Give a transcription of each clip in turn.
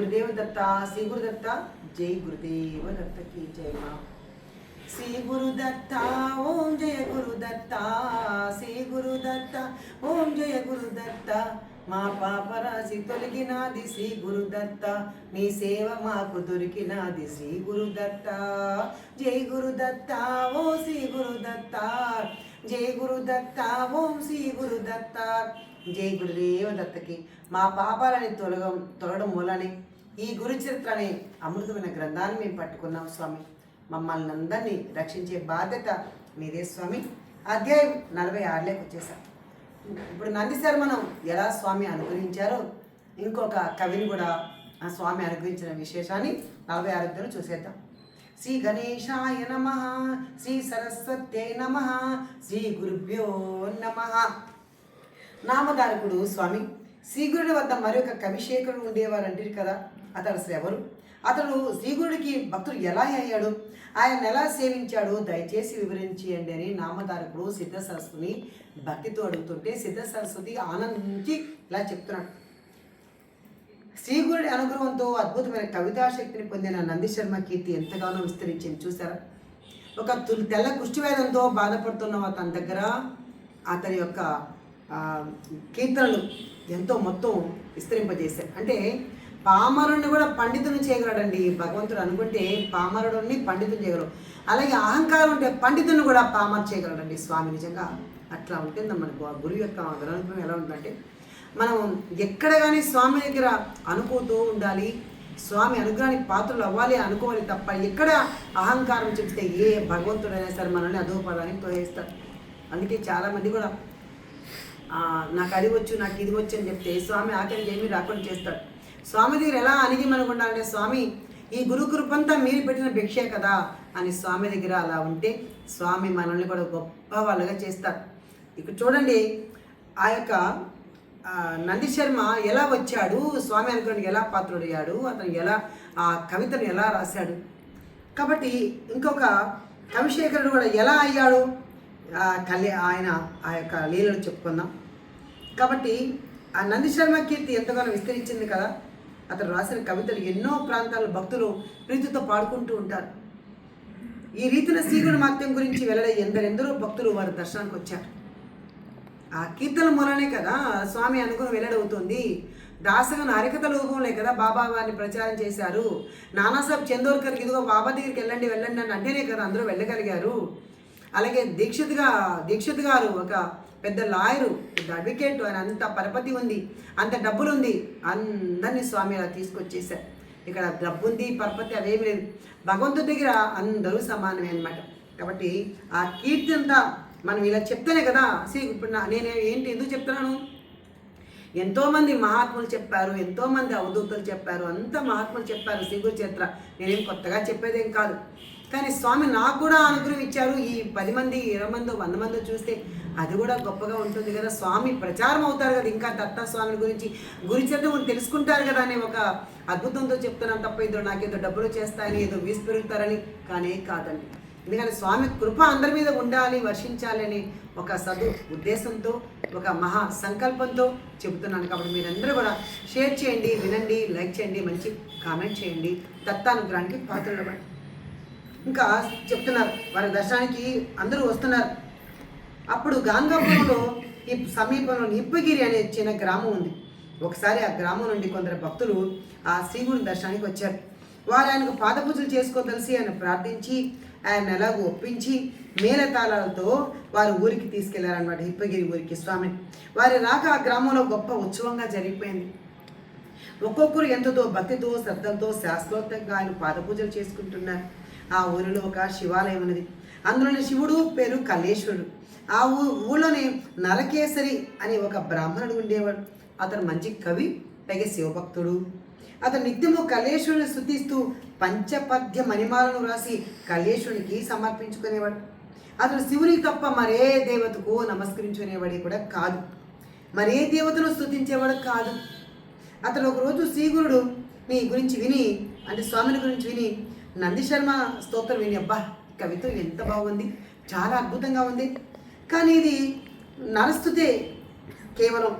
గురుదేవ దత్త శ్రీ గురుదత్త. జై గురుదేవ దత్తకి జై మా. శ్రీ గురుదత్త ఓం జయ గురుదత్త. శ్రీ గురుదత్త ఓం జయ గురుదత్త. మా పాపరాశి తొలగినాది శ్రీ గురుదత్త. నీ సేవ మాకు దొరికినాది శ్రీ గురుదత్త. జై గురుదత్త ఓ శ్రీ గురుదత్త. జై గురుదత్త ఓం శ్రీ గురుదత్త. జై గురుదేవ దత్తకి మా పాపాలని తొలగ తొలగడం మూలని ఈ గురుచరిత్ర అనే అమృతమైన గ్రంథాన్ని మేము పట్టుకున్నాం స్వామి. మమ్మల్ని అందరినీ రక్షించే బాధ్యత మీదే స్వామి. అధ్యాయం నలభై ఆరులోకి వచ్చేసాం. ఇప్పుడు నందిసారి మనం ఎలా స్వామి అనుగ్రహించారో ఇంకొక కవిని కూడా ఆ స్వామి అనుగ్రహించిన విశేషాన్ని నలభై ఆరోగ్యంలో చూసేద్దాం. శ్రీ గణేశాయ నమ శ్రీ సరస్వత్యై నమ శ్రీ గురుభ్యో నమ. నామధారకుడు స్వామి. శ్రీగురుడి వద్ద మరొక కవిశేఖరుడు ఉండేవారు అంటారు కదా. అతడు అసలు ఎవరు అతడు శ్రీగురుడికి భక్తుడు ఎలా అయ్యాడు? ఆయన ఎలా సేవించాడు? దయచేసి వివరించేయండి అని నామధారకుడు సిద్ధ సరస్వతిని భక్తితో అడుగుతుంటే సిద్ధ సరస్వతి ఆనందించి ఇలా చెప్తున్నాడు. శ్రీగురుడి అనుగ్రహంతో అద్భుతమైన కవితా శక్తిని పొందిన నంది శర్మ కీర్తి ఎంతగానో విస్తరించింది. చూసారా ఒక తుల్ తెల్ల కుష్టివేదంతో బాధపడుతున్న అతని దగ్గర అతని యొక్క కీర్తనలు ఎంతో మొత్తం విస్తరింపజేశారు. అంటే పామరుణ్ణి కూడా పండితుని చేయగలడండి. భగవంతుడు అనుకుంటే పామరుడిని పండితుని చేయగలడు. అలాగే అహంకారం ఉంటే పండితుని కూడా పామరు చేయగలడండి స్వామి. నిజంగా అట్లా ఉంటుంది మన గు- గురువు యొక్క అనుగ్రహం ఎలా ఉందంటే మనం ఎక్కడ కానీ స్వామి దగ్గర అనుకోతూ ఉండాలి స్వామి అనుగ్రహానికి పాత్రలు అవ్వాలి అనుకోవాలి తప్ప ఎక్కడ అహంకారం చెప్తే ఏ భగవంతుడైనా సరే మనల్ని అధోపదానికి తోయేస్తాడు అందుకే చాలామంది కూడా నాకు అది వచ్చు నాకు ఇది వచ్చు అని చెప్తే స్వామి ఆఖరికి ఏమీ రాకుండా చేస్తాడు. స్వామి దగ్గర ఎలా అణిగి మనకు ఉండాలంటే స్వామి ఈ గురు కృపంతా మీరు పెట్టిన భిక్షే కదా అని స్వామి దగ్గర అలా ఉంటే స్వామి మనల్ని కూడా గొప్ప వాళ్ళగా చేస్తారు. ఇక్కడ చూడండి ఆ యొక్క నంది శర్మ ఎలా వచ్చాడు? స్వామి అనుకోండి ఎలా పాత్రుడయ్యాడు? అతను ఎలా ఆ కవితను ఎలా రాశాడు? కాబట్టి ఇంకొక కవిశేఖరుడు కూడా ఎలా అయ్యాడు? ఆ కళ్యా ఆయన ఆ యొక్క లీలలు చెప్పుకుందాం. కాబట్టి ఆ నంది శర్మ కీర్తి ఎంతగానో విస్తరించింది కదా. అతను రాసిన కవితలు ఎన్నో ప్రాంతాల భక్తులు ప్రీతితో పాడుకుంటూ ఉంటారు. ఈ రీతిన శ్రీగుడి మాత్యం గురించి వెల్లడే ఎందరెందరో భక్తులు వారి దర్శనానికి వచ్చారు. ఆ కీర్తన మూలనే కదా స్వామి అనుగ్రహం వెల్లడవుతుంది. దాసగను అరికత రూపంలో కదా బాబా వారిని ప్రచారం చేశారు. నానాసాబ్ చందోర్కర్ ఇదిగో బాబా దగ్గరికి వెళ్ళండి వెళ్ళండి అని అంటేనే కదా అందరూ వెళ్ళగలిగారు. అలాగే దీక్షిత్గా దీక్షిత్ గారు ఒక పెద్ద లాయరు పెద్ద అడ్వకేట్ ఆయన అంత పరపతి ఉంది అంత డబ్బులు ఉంది అందరినీ స్వామి అలా తీసుకొచ్చేసారు ఇక్కడ డబ్బు ఉంది పరపతి అవేమి లేదు. భగవంతుడి దగ్గర అందరూ సమానమే అనమాట కాబట్టి ఆ కీర్తి అంతా మనం ఇలా చెప్తేనే కదా సీ ఇప్పుడు నేను ఏంటి ఎందుకు చెప్తున్నాను? ఎంతోమంది మహాత్ములు చెప్పారు ఎంతోమంది అవధూతులు చెప్పారు అంత మహాత్ములు చెప్పారు శ్రీగురు చరిత్ర. నేనేం కొత్తగా చెప్పేదేం కాదు. కానీ స్వామి నాకు కూడా అనుగ్రహం ఇచ్చారు. ఈ పది మంది ఇరవై మంది వంద మంది చూస్తే అది కూడా గొప్పగా ఉంటుంది కదా. స్వామి ప్రచారం అవుతారు కదా. ఇంకా దత్తా స్వామి గురించి గురి తెలుసుకుంటారు కదా అనే ఒక అద్భుతంతో చెప్తున్నాను తప్ప ఇద్దరు నాకేదో డబ్బులు చేస్తాయని ఏదో వీసి పెరుగుతారని కానీ కాదండి. ఎందుకంటే స్వామి కృప అందరి మీద ఉండాలి వర్షించాలని ఒక సదు ఉద్దేశంతో ఒక మహా సంకల్పంతో చెబుతున్నాను. కాబట్టి మీరందరూ కూడా షేర్ చేయండి వినండి లైక్ చేయండి మంచి కామెంట్ చేయండి. దత్తానుగ్రహానికి పాత్రలు ఇంకా చెప్తున్నారు. వారి దర్శనానికి అందరూ వస్తున్నారు. అప్పుడు గాంగాపురంలో ఈ సమీపంలో నిప్పగిరి అనే చిన్న గ్రామం ఉంది. ఒకసారి ఆ గ్రామం నుండి కొందరు భక్తులు ఆ శ్రీగుడి దర్శనానికి వచ్చారు. వారు ఆయనకు పాదపూజలు చేసుకోదలిసి ఆయన ప్రార్థించి ఆయన ఎలాగో ఒప్పించి మేళతాళాలతో వారు ఊరికి తీసుకెళ్ళారనమాట హిప్పగిరి ఊరికి స్వామిని వారి రాక ఆ గ్రామంలో గొప్ప ఉత్సవంగా జరిగిపోయింది. ఒక్కొక్కరు ఎంతతో భక్తితో శ్రద్ధలతో శాస్త్రోక్తంగా ఆయన పాదపూజలు చేసుకుంటున్నారు. ఆ ఊరిలో ఒక శివాలయం ఉన్నది. అందులోని శివుడు పేరు కల్లేశ్వరుడు. ఆ ఊ ఊళ్ళోనే నరకేసరి అని ఒక బ్రాహ్మణుడు ఉండేవాడు. అతను మంచి కవి పైగా శివభక్తుడు. అతను నిత్యము కళేశ్వరుని స్థుతిస్తూ పంచపద్య మణిమాలను రాసి కళేశ్వరునికి సమర్పించుకునేవాడు. అతను శివుని తప్ప మరే దేవతకు నమస్కరించుకునేవాడు కూడా కాదు. మరే దేవతను స్థుతించేవాడు కాదు. అతను ఒకరోజు శ్రీగురుడు నీ గురించి విని అంటే స్వామిని గురించి విని నంది శర్మ స్తోత్రం విని అబ్బా ఈ ఎంత బాగుంది చాలా అద్భుతంగా ఉంది. కానీ ఇది నరస్తుతే కేవలం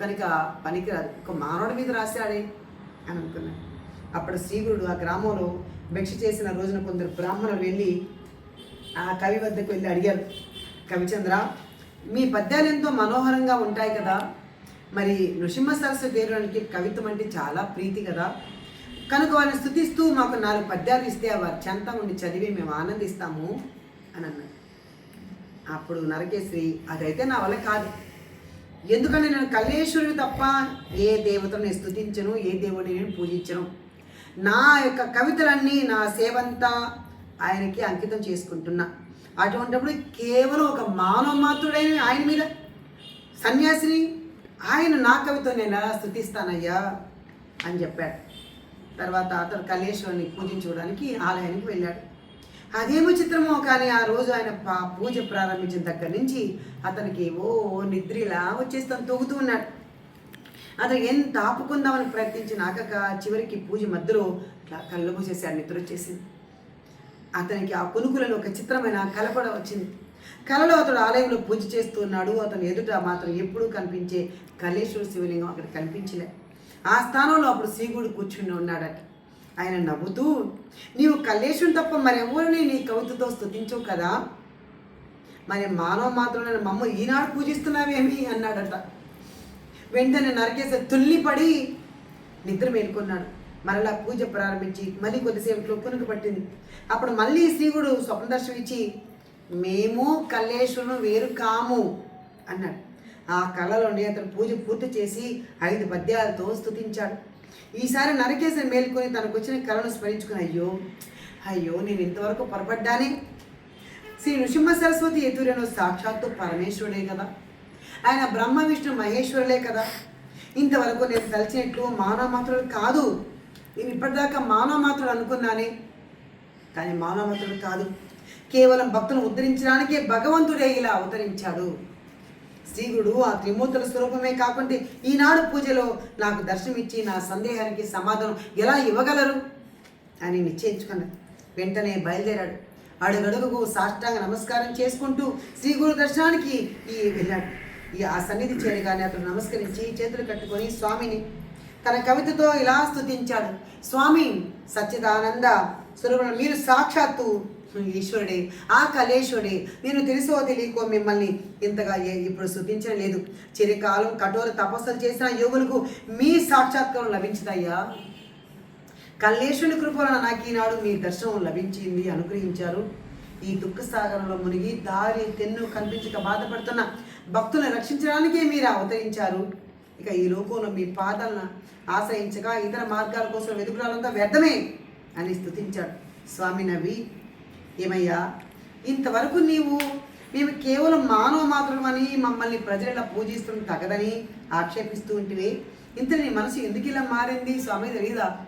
కనుక పనికిరాదు. ఒక మానవుడి మీద రాశాడే అని అనుకున్నాను అప్పుడు శ్రీగురుడు ఆ గ్రామంలో భిక్ష చేసిన రోజున కొందరు బ్రాహ్మణులు వెళ్ళి ఆ కవి వద్దకు వెళ్ళి అడిగారు కవిచంద్ర మీ పద్యాలు ఎంతో మనోహరంగా ఉంటాయి కదా. మరి నృసింహ సరస్వతి దేవుడానికి కవిత్వం అంటే చాలా ప్రీతి కదా. కనుక వారిని స్థుతిస్తూ మాకు నాలుగు పద్యాలు ఇస్తే వారి చెంత ఉండి చదివి మేము ఆనందిస్తాము అని అన్నాడు. అప్పుడు నరకేశ్వరి అదైతే నా వల్ల కాదు. ఎందుకంటే నేను కల్లేశ్వరుడు తప్ప ఏ దేవతను నేను స్థుతించను ఏ దేవుడిని నేను పూజించను. నా యొక్క కవితలన్నీ నా సేవంతా ఆయనకి అంకితం చేసుకుంటున్నా. అటువంటిప్పుడు కేవలం ఒక మానవ మాత్రుడైన ఆయన మీద. సన్యాసిని ఆయన నా కవితో నేను ఎలా స్థుతిస్తానయ్యా అని చెప్పాడు. తర్వాత అతను కలేశ్వరుని పూజించుకోవడానికి ఆలయానికి వెళ్ళాడు. అదేమో చిత్రమో కానీ ఆ రోజు ఆయన పా- పూజ ప్రారంభించిన దగ్గర నుంచి అతనికి ఓ నిద్రిలా వచ్చేస్తాను తొగుతూ ఉన్నాడు. అతను ఎంత ఆపుకుందామని ప్రయత్నించినాక చివరికి పూజ మధ్యలో ఇట్లా కళ్ళు మూసేసాడు నిద్ర వచ్చేసింది. అతనికి ఆ కొనుకులలో ఒక చిత్రమైన కల కూడా వచ్చింది. కలలో అతడు ఆలయంలో పూజ చేస్తున్నాడు అతను ఎదుట మాత్రం ఎప్పుడూ కనిపించే కలేశ్వర శివలింగం అక్కడ కనిపించలే. ఆ స్థానంలో అప్పుడు శ్రీగుడు కూర్చుని ఉన్నాడట. ఆయన నవ్వుతూ నీవు కలేశ్వరుని తప్ప మరెవరిని నీ కవితతో స్తుతించవు కదా? మరి మానవ మాత్రమే మమ్మ ఈనాడు పూజిస్తున్నావేమి? అన్నాడట. వెంటనే నరకేశ తుల్లిపడి నిద్ర మేల్కొన్నాడు. మరలా పూజ ప్రారంభించి మళ్ళీ కొద్దిసేపట్లో కునుకు పట్టింది. అప్పుడు మళ్ళీ శ్రీగుడు స్వప్న దర్శనం ఇచ్చి మేము కల్లేశ్వరును వేరు కాము అన్నాడు. ఆ కళలోనే అతను పూజ పూర్తి చేసి ఐదు పద్యాలతో స్తుతించాడు. ఈసారి నరకేశం మేల్కొని తనకు వచ్చిన కళను స్మరించుకుని అయ్యో అయ్యో నేను ఇంతవరకు పొరపడ్డానే? శ్రీ నృసింహ సరస్వతి ఎదురేను సాక్షాత్తు పరమేశ్వరుడే కదా. ఆయన బ్రహ్మ విష్ణు మహేశ్వరులే కదా. ఇంతవరకు నేను తలిచినట్లు మానవ మాత్రుడు కాదు. నేను ఇప్పటిదాకా మానవ మాత్రుడు అనుకున్నానే. కానీ మానవ మాత్రుడు కాదు. కేవలం భక్తులను ఉద్ధరించడానికే భగవంతుడే ఇలా అవతరించాడు. శ్రీగుడు ఆ త్రిమూర్తుల స్వరూపమే కాకుండా ఈనాడు పూజలో నాకు దర్శనమిచ్చి నా సందేహానికి సమాధానం ఎలా ఇవ్వగలరు? అని నిశ్చయించుకున్నాడు. వెంటనే బయలుదేరాడు. అడుగడుగుకు సాష్టాంగ నమస్కారం చేసుకుంటూ శ్రీ గురు దర్శనానికి ఈ వెళ్ళాడు. ఈ ఆ సన్నిధి చేరగానే అతను నమస్కరించి చేతులు కట్టుకొని స్వామిని తన కవితతో ఇలా స్తుతించాడు. స్వామి సచ్చిదానంద స్వరూపం మీరు సాక్షాత్తు ఈశ్వరుడే ఆ కలేశ్వరుడే నేను తెలుసో తెలియకో మిమ్మల్ని ఇంతగా ఏ- ఇప్పుడు స్తుతించడం లేదు. చిరకాలం కఠోర తపస్సులు చేసిన యోగులకు మీ సాక్షాత్కారం లభించదయ్యా. కల్లేశ్వరుని కృప నాకు ఈనాడు మీ దర్శనం లభించింది అనుగ్రహించారు. ఈ దుఃఖ సాగరంలో మునిగి దారి తెన్ను కనిపించక బాధపడుతున్న భక్తులను రక్షించడానికే మీరు అవతరించారు. ఇక ఈ లోకంలో మీ పాదాలను ఆశ్రయించగా ఇతర మార్గాల కోసం వెతుకురాలంతా వ్యర్థమే. అని స్తుతించాడు. స్వామి నవ్వి ఏమయ్యా ఇంతవరకు నీవు మేము కేవలం మానవ మాత్రమని మమ్మల్ని ప్రజలు ఇలా తగదని ఆక్షేపిస్తూ ఉంటివి. ఇంత నీ మనసు ఎందుకు ఇలా మారింది? స్వామి తెలియదా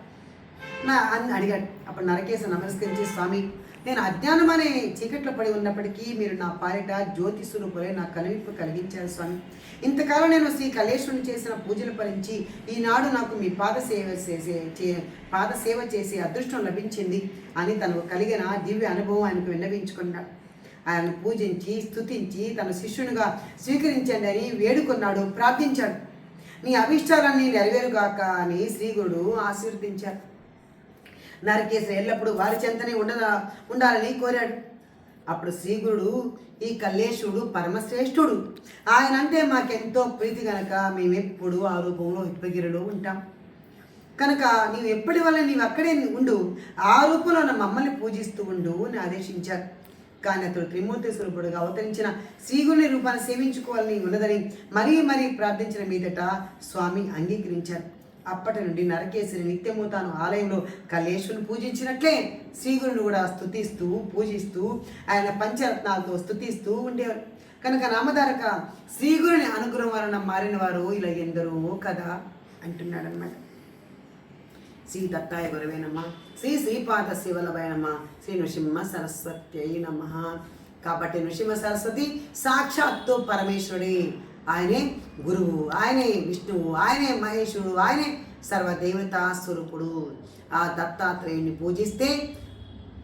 నా అని అడిగాడు. అప్పుడు నరకేశ నమస్కరించి స్వామి నేను అజ్ఞానం అనే చీకట్లో పడి ఉన్నప్పటికీ మీరు నా పాలిట జ్యోతి స్వరూపులై నా కలివింపు కలిగించారు స్వామి. ఇంతకాలం నేను శ్రీ కలేశ్వరుని చేసిన పూజలు ఫలించి ఈనాడు నాకు మీ పాద సేవ చేసే చే- పాద సేవ చేసే అదృష్టం లభించింది అని తనకు కలిగిన దివ్య అనుభవం ఆయనకు విన్నవించుకున్నాడు ఆయన పూజించి స్తుతించి తన శిష్యునిగా స్వీకరించండి అని వేడుకున్నాడు ప్రార్థించాడు. నీ అభిష్టాలన్నీ నెరవేరుగాక అని శ్రీగుడు ఆశీర్వదించారు. నరకేశ్వర ఎల్లప్పుడూ వారి చెంతనే ఉండ ఉండాలని కోరాడు. అప్పుడు శ్రీగురుడు ఈ కల్లేశుడు పరమశ్రేష్ఠుడు. ఆయన అంటే మాకెంతో ప్రీతి కనుక మేమెప్పుడు ఆ రూపంలో హిప్పగిరిలో ఉంటాం. కనుక నీవు ఎప్పటి వల్ల నీవు అక్కడే ఉండు ఆ రూపంలో నా మమ్మల్ని పూజిస్తూ ఉండు అని ఆదేశించారు. కానీ అతడు త్రిమూర్తి స్వరూపుడుగా అవతరించిన శ్రీగురుని రూపాన్ని సేవించుకోవాలని ఉన్నదని మరీ మరీ ప్రార్థించిన మీదట స్వామి అంగీకరించారు. అప్పటి నుండి నరకేశ్వరి నిత్యము తాను ఆలయంలో కలేశుని పూజించినట్లే శ్రీగురుని కూడా స్తుతిస్తూ పూజిస్తూ ఆయన పంచరత్నాలతో స్తుతిస్తూ ఉండేవారు. కనుక నామధారక శ్రీగురుని అనుగ్రహం వలన మారిన వారు ఇలా ఎందరో కదా అంటున్నాడన్నమాట. శ్రీ దత్తాయ గురవే నమ శ్రీ శ్రీపాద శివలవయ నమ శ్రీ నృసింహ సరస్వతి అయి నమ. కాబట్టి నృసింహ సరస్వతి సాక్షాత్తు పరమేశ్వరుడే. ఆయనే గురువు ఆయనే విష్ణువు ఆయనే మహేశ్వరుడు ఆయనే సర్వదేవతా స్వరూపుడు. ఆ దత్తాత్రేయుని పూజిస్తే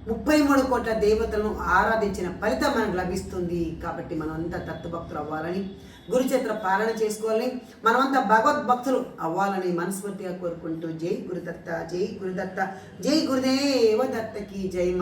ముప్పై మూడు కోట్ల దేవతలను ఆరాధించిన ఫలితం మనకు లభిస్తుంది. కాబట్టి మనమంతా అంతా దత్తభక్తులు అవ్వాలని గురుచేత్ర పాలన చేసుకోవాలని మనమంతా భగవద్భక్తులు అవ్వాలని మనస్ఫూర్తిగా కోరుకుంటూ జై గురుదత్త జై గురుదత్త జై గురుదేవ దత్తకి జై